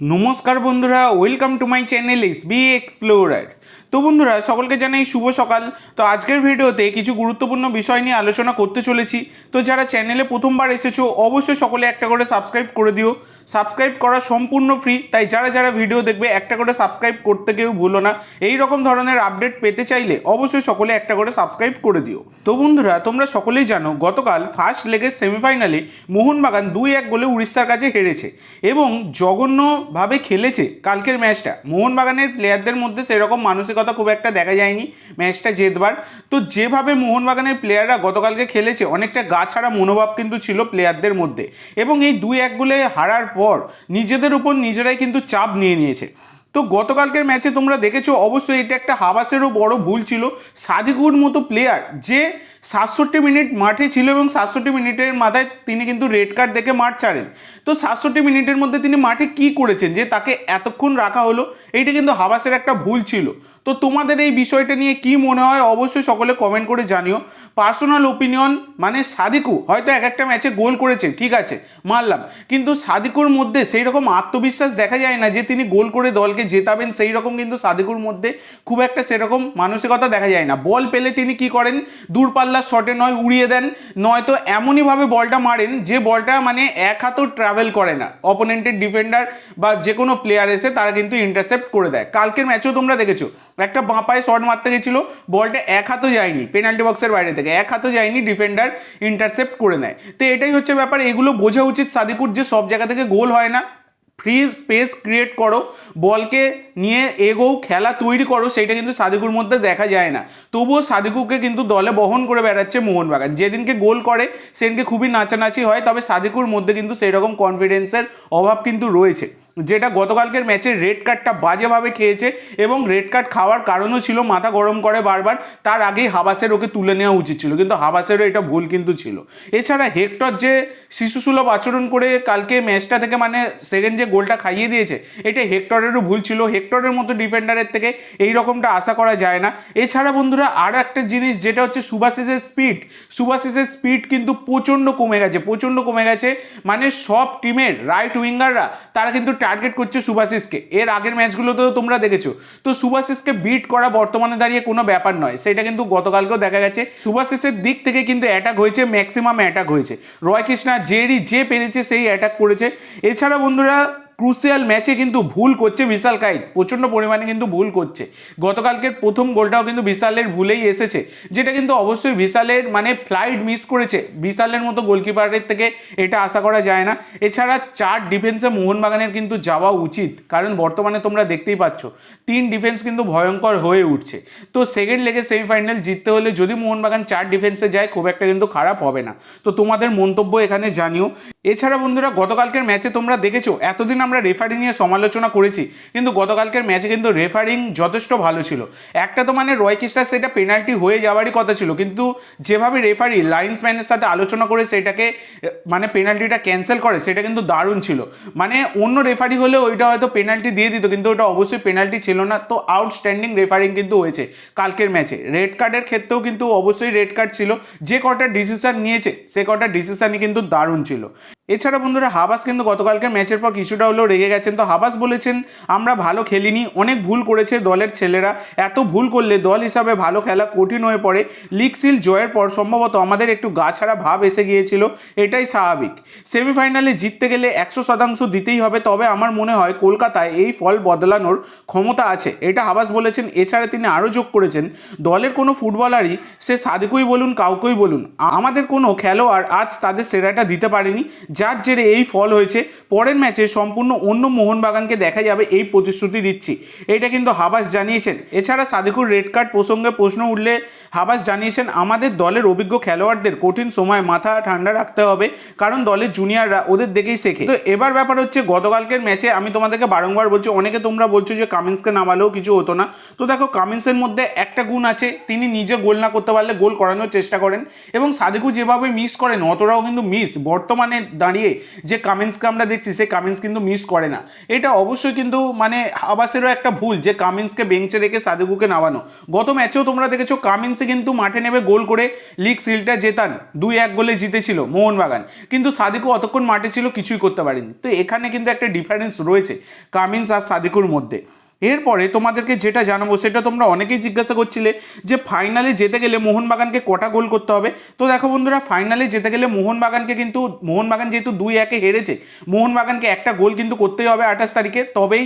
নমস্কার বন্ধুরা welcome to my channel S B explorer তো বন্ধুরা, সকলকে জানাই শুভ সকাল। তো আজকের ভিডিওতে কিছু গুরুত্বপূর্ণ বিষয় নিয়ে আলোচনা করতে চলেছি। তো যারা চ্যানেলে প্রথমবার এসেছ, অবশ্যই সকলে একটা করে সাবস্ক্রাইব করে দিও। সাবস্ক্রাইব করা সম্পূর্ণ ফ্রি তাই যারা যারা ভিডিও দেখবে, একটা করে সাবস্ক্রাইব করতে কেউ ভুলো না। এই রকম ধরনের আপডেট পেতে চাইলে অবশ্যই সকলে একটা করে সাবস্ক্রাইব করে দিও। তো বন্ধুরা, তোমরা সকলেই জানো, গতকাল ফার্স্ট লেগের সেমিফাইনালে মোহনবাগান দুই এক গোলে উড়িষ্যার কাছে হেরেছে এবং জঘন্যভাবে খেলেছে কালকের ম্যাচটা মোহনবাগানের প্লেয়ারদের মধ্যে সেরকম মানসিকতা খুব একটা দেখা যায়নি ম্যাচটা জেতবার। তো যেভাবে মোহনবাগানের প্লেয়াররা গতকালকে খেলেছে, অনেকটা গা ছাড়া মনোভাব কিন্তু ছিল প্লেয়ারদের মধ্যে। এবং এই দুই এক গোলে হারার পর নিজেদের উপর নিজেরাই কিন্তু চাপ নিয়ে নিয়েছে। তো গতকালকের ম্যাচে তোমরা দেখেছ, অবশ্যই এটা একটা হাবাসেরও বড় ভুল ছিল। সাদিকুর মতো প্লেয়ার যে সাতষট্টি মিনিট মাঠে ছিল এবং সাতষট্টি মিনিটের মাথায় তিনি কিন্তু রেড কার্ড দেখে মাঠ ছাড়েন। তো সাতষট্টি মিনিটের মধ্যে তিনি মাঠে কি করেছেন? যে তাকে এতক্ষণ রাখা হলো, এইটা কিন্তু হাবাসের একটা ভুল ছিল। তো তোমাদের এই বিষয়টা নিয়ে কি মনে হয় অবশ্যই সকলে কমেন্ট করে জানিও। পার্সোনাল ওপিনিয়ন মানে সাদিকু হয়তো এক একটা ম্যাচে গোল করেছে, ঠিক আছে মানলাম কিন্তু সাদিকুর মধ্যে সেই রকম আত্মবিশ্বাস দেখা যায় না যে তিনি গোল করে দলকে জেতাবেন সেই রকম কিন্তু সাদিকুর মধ্যে খুব একটা সেরকম মানসিকতা দেখা যায় না। বল পেলে তিনি কি করেন? দূরপাল্লার শটে নয়, উড়িয়ে দেন। নয়তো এমনইভাবে বলটা মারেন যে বলটা মানে এক হাতও ট্রাভেল করে না। অপোনেন্টের ডিফেন্ডার বা যে কোনো প্লেয়ার এসে তারা কিন্তু ইন্টারসেপ্ট করে দেয়। কালকের ম্যাচেও তোমরা দেখেছ, একটা বাঁ পায়ে শট মারতে গেছিল, বলটা এক হাতও যায়নি পেনাল্টি বক্সের বাইরে থেকে এক হাতও যায়নি ডিফেন্ডার ইন্টারসেপ্ট করে নেয়। তো এটাই হচ্ছে ব্যাপার, এগুলো বোঝা উচিত সাদিকুর যে সব জায়গা থেকে গোল হয় না। ফ্রি স্পেস ক্রিয়েট করো, বলকে নিয়ে এগো খেলা তৈরি করো সেটা কিন্তু সাদিকুর মধ্যে দেখা যায় না। তবুও সাদিকুকে কিন্তু দলে বহন করে বেড়াচ্ছে মোহনবাগান। যেদিনকে গোল করে, সেদিনকে খুবই নাচানাচি হয়, তবে সাদিকুর মধ্যে কিন্তু সেই রকম কনফিডেন্সের অভাব কিন্তু রয়েছে। যেটা গতকালকের ম্যাচে রেড কার্ডটা বাজেভাবে খেয়েছে এবং রেড কার্ড খাওয়ার কারণও ছিল, মাথা গরম করে বারবার, তার আগেই হাবাসের ওকে তুলে নেওয়া উচিত ছিল, কিন্তু হাবাসেরও এটা ভুল কিন্তু ছিল। এছাড়া হেক্টর যে শিশুসুলভ আচরণ করে কালকে ম্যাচটা থেকে মানে সেকেন্ড যে গোলটা খাইয়ে দিয়েছে, এটা হেক্টরেরও ভুল ছিল, হেক্টরের মতো ডিফেন্ডারের থেকে এই রকমটা আশা করা যায় না। এছাড়া বন্ধুরা, আর একটা জিনিস যেটা হচ্ছে সুভাশিসের স্পিড সুভাশিসের স্পিড কিন্তু প্রচণ্ড কমে গেছে, প্রচণ্ড কমে গেছে মানে সব টিমের রাইট উইঙ্গাররা তারা কিন্তু টার্গেট করছে সুভাশিসকে এর আগের ম্যাচগুলোতেও তোমরা দেখেছ। তো সুভাশিসকে বিট করা বর্তমানে দাঁড়িয়ে কোনো ব্যাপার নয়। সেটা কিন্তু গতকালকেও দেখা গেছে। সুভাশিসের দিক থেকে কিন্তু অ্যাটাক হয়েছে ম্যাক্সিমাম অ্যাটাক হয়েছে। রয় কৃষ্ণা জেরি যে পেরেছে সেই অ্যাটাক করেছে। এছাড়া বন্ধুরা ক্রুসিয়াল ম্যাচে কিন্তু ভুল করছে বিশাল কাইত প্রচণ্ড পরিমাণে কিন্তু ভুল করছে। গতকালকের প্রথম গোলটাও কিন্তু বিশালের ভুলেই এসেছে, যেটা কিন্তু অবশ্যই বিশালের মানে ফ্লাইট মিস করেছে। বিশালের মতো গোলকিপারের থেকে এটা আশা করা যায় না। এছাড়া চার ডিফেন্সে মোহনবাগানের কিন্তু যাওয়া উচিত, কারণ বর্তমানে তোমরা দেখতেই পাচ্ছ, তিন ডিফেন্স কিন্তু ভয়ঙ্কর হয়ে উঠছে। তো সেকেন্ড লেগে সেমিফাইনাল জিততে হলে যদি মোহনবাগান চার ডিফেন্সে যায়, খুব একটা কিন্তু খারাপ হবে না। তো তোমাদের মন্তব্য এখানে জানিও। এছাড়া বন্ধুরা, গতকালকের ম্যাচে তোমরা দেখেছ, এতদিন আমরা রেফারিং নিয়ে সমালোচনা করেছি, কিন্তু গতকালকের ম্যাচে কিন্তু রেফারিং যথেষ্ট ভালো ছিল। একটা তো মানে রয় কৃষ্ণা সেটা পেনাল্টি হয়ে যাওয়ারই কথা ছিল, কিন্তু যেভাবে রেফারি লাইন্সম্যানের সাথে আলোচনা করে সেটাকে মানে পেনাল্টিটা ক্যান্সেল করে, সেটা কিন্তু দারুণ ছিল। মানে অন্য রেফারি হলে ওইটা হয়তো পেনাল্টি দিয়ে দিত, কিন্তু ওটা অবশ্যই পেনাল্টি ছিল না। তো আউটস্ট্যান্ডিং রেফারিং কিন্তু হয়েছে কালকের ম্যাচে রেড কার্ডের ক্ষেত্রেও কিন্তু অবশ্যই রেড কার্ড ছিল। যে কটা ডিসিশন নিয়েছে, সে কটা ডিসিশনই কিন্তু দারুণ ছিল। এছাড়া বন্ধুরা হাবাস কিন্তু গতকালকের ম্যাচের পর কিছুটা হলেও রেগে গেছেন। তো হাবাস বলেছেন, আমরা ভালো খেলিনি, অনেক ভুল করেছে দলের ছেলেরা। এত ভুল করলে দল হিসাবে ভালো খেলা কঠিন হয়ে পড়ে। লিগ সিল জয়ের পর সম্ভবত আমাদের একটু গা ছাড়া ভাব এসে গিয়েছিল। এটাই স্বাভাবিক। সেমিফাইনালে জিততে গেলে একশো শতাংশ দিতেই হবে। তবে আমার মনে হয় কলকাতায় এই ফল বদলানোর ক্ষমতা আছে। এটা হাবাস বলেছেন। এছাড়া তিনি আরও যোগ করেছেন, দলের কোনো ফুটবলারই, সে সাদিকুই বলুন, কাউকেই বলুন, আমাদের কোনো খেলোয়াড় আজ তাদের সেরাটা দিতে পারেনি যার জেরে এই ফল হয়েছে, পরের ম্যাচে সম্পূর্ণ অন্য মোহনবাগানকে দেখা যাবে এই প্রতিশ্রুতি দিচ্ছি। এটা কিন্তু হাবাস জানিয়েছেন। এছাড়া সাদিকুর রেড কার্ড প্রসঙ্গে প্রশ্ন উঠলে হাবাস জানিয়েছেন, আমাদের দলের অভিজ্ঞ খেলোয়াড়দের কঠিন সময় মাথা ঠান্ডা রাখতে হবে, কারণ দলের জুনিয়ররা ওদের দেখেই শেখে। তো এবার ব্যাপার হচ্ছে, গতকালকের ম্যাচে আমি তোমাদেরকে বারংবার বলছি, অনেকে তোমরা বলছো যে কামিন্সকে নামালেও কিছু হতো না। তো দেখো কামিন্সের মধ্যে একটা গুণ আছে, তিনি নিজে গোল না করতে পারলে গোল করানোর চেষ্টা করেন এবং সাদিকু যেভাবে মিস করেন, অতটাও কিন্তু মিস বর্তমানে দাঁড়িয়ে যে কামিন্সকে আমরা দেখছি সে কামিন্স কিন্তু মিস করে না। এটা অবশ্যই কিন্তু মানে আবাসেরও একটা ভুল যে কামিন্সকে বেঞ্চে রেখে সাদেকুকে নামানো। গত ম্যাচেও তোমরা দেখেছ কামিন্সে কিন্তু মাঠে নেমে গোল করে লিগ সিলটা জেতান। দুই এক গোলে জিতেছিল মোহনবাগান। কিন্তু সাদিকু অতক্ষণ মাঠে ছিল, কিছুই করতে পারেনি তো এখানে কিন্তু একটা ডিফারেন্স রয়েছে কামিন্স আর সাদিকুর মধ্যে। এরপরে তোমাদেরকে যেটা জানাব, সেটা তোমরা অনেকেই জিজ্ঞাসা করছিলে যে ফাইনালে যেতে গেলে মোহনবাগানকে কটা গোল করতে হবে? তো দেখো বন্ধুরা ফাইনালে যেতে গেলে মোহনবাগানকে কিন্তু, মোহনবাগান যেহেতু দুই একে হেরেছে, মোহনবাগানকে একটা গোল কিন্তু করতেই হবে আঠাশ তারিখে। তবেই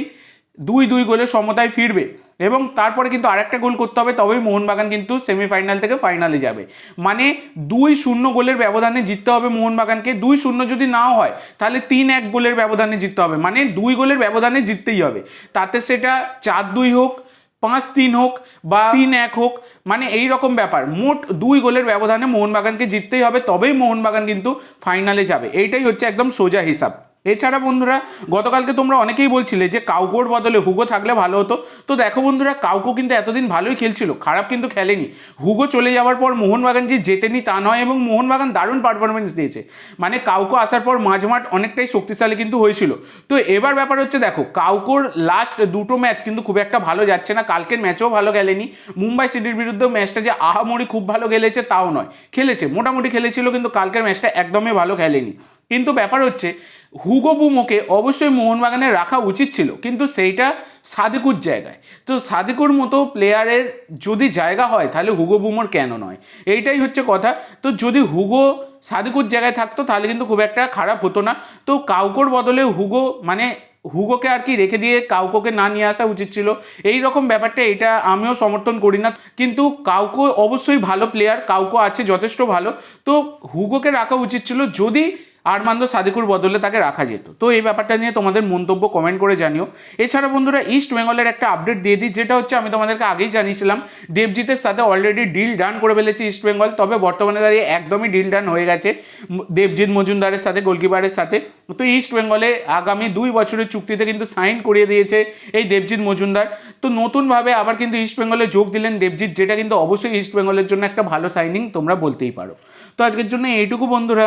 দুই দুই গোলে সমতায় ফিরবে এবং তারপরে কিন্তু আরেকটা গোল করতে হবে, তবেই মোহনবাগান কিন্তু সেমিফাইনাল থেকে ফাইনালে যাবে। মানে দুই শূন্য গোলের ব্যবধানে জিততে হবে মোহনবাগানকে, দুই শূন্য যদি নাও হয়, তাহলে তিন এক গোলের ব্যবধানে জিততে হবে। মানে দুই গোলের ব্যবধানে জিততেই হবে। তাতে সেটা চার দুই হোক, পাঁচ তিন হোক বা তিন এক হোক মানে এই রকম ব্যাপার। মোট দুই গোলের ব্যবধানে মোহনবাগানকে জিততেই হবে, তবেই মোহনবাগান কিন্তু ফাইনালে যাবে। এইটাই হচ্ছে একদম সোজা হিসাব। এছাড়া বন্ধুরা, গতকালকে তোমরা অনেকেই বলছিলে যে কাউকোর বদলে হুগো থাকলে ভালো হতো। তো দেখো বন্ধুরা, কাউকো কিন্তু এতদিন ভালোই খেলছিল, খারাপ কিন্তু খেলেনি। হুগো চলে যাওয়ার পর মোহনবাগান যে জেতেনি তা নয় এবং মোহনবাগান দারুণ পারফরমেন্স দিয়েছে। মানে কাউকো আসার পর মাঝমাঠ অনেকটাই শক্তিশালী কিন্তু হয়েছিল। তো এবার ব্যাপার হচ্ছে দেখো, কাউকোর লাস্ট দুটো ম্যাচ কিন্তু খুব একটা ভালো যাচ্ছে না, কালকের ম্যাচও ভালো খেলেনি। মুম্বাই সিটির বিরুদ্ধে ম্যাচটা যে আহামরি খুব ভালো খেলেছে তাও নয়, খেলেছে, মোটামুটি খেলেছিল কিন্তু কালকের ম্যাচটা একদমই ভালো খেলেনি। কিন্তু ব্যাপার হচ্ছে, হুগো বুমোকে অবশ্যই মোহনবাগানে রাখা উচিত ছিল, কিন্তু সেইটা সাদিকুর জায়গায়। তো সাদিকুর মতো প্লেয়ারের যদি জায়গা হয়, তাহলে হুগো বুমোর কেন নয়? এইটাই হচ্ছে কথা। তো যদি হুগো সাদিকুর জায়গায় থাকতো, তাহলে কিন্তু খুব একটা খারাপ হতো না। তো কাউকোর বদলে হুগো মানে হুগোকে আর কি রেখে দিয়ে কাউকোকে না নিয়ে আসা উচিত ছিল। এই রকম ব্যাপারটা এটা আমিও সমর্থন করি না। কিন্তু কাউকো অবশ্যই ভালো প্লেয়ার কাউকো আছে যথেষ্ট ভালো। তো হুগোকে রাখা উচিত ছিল। যদি আরমান্দ সাদিকুর বদলে তাকে রাখা যেত। তো এই ব্যাপারটা নিয়ে তোমাদের মন্তব্য কমেন্ট করে জানিও। এছাড়া বন্ধুরা ইস্ট বেঙ্গলের একটা আপডেট দিয়ে দিই, যেটা হচ্ছে আমি তোমাদেরকে আগেই জানিয়েছিলাম দেবজিতের সাথে অলরেডি ডিল ডান করে ফেলেছে ইস্ট বেঙ্গল তবে বর্তমানে দাঁড়িয়ে একদমই ডিল ডান হয়ে গেছে দেবজিৎ মজুমদারের সাথে, গোলকিপারের সাথে। তো ইস্ট বেঙ্গলে আগামী দুই বছরের চুক্তিতে কিন্তু সাইন করিয়ে দিয়েছে এই দেবজিৎ মজুমদার। তো নতুনভাবে আবার কিন্তু ইস্ট বেঙ্গলে যোগ দিলেন দেবজিৎ যেটা কিন্তু অবশ্যই ইস্ট বেঙ্গলের জন্য একটা ভালো সাইনিং তোমরা বলতেই পারো। তো আজকের জন্য এইটুকু বন্ধুরা।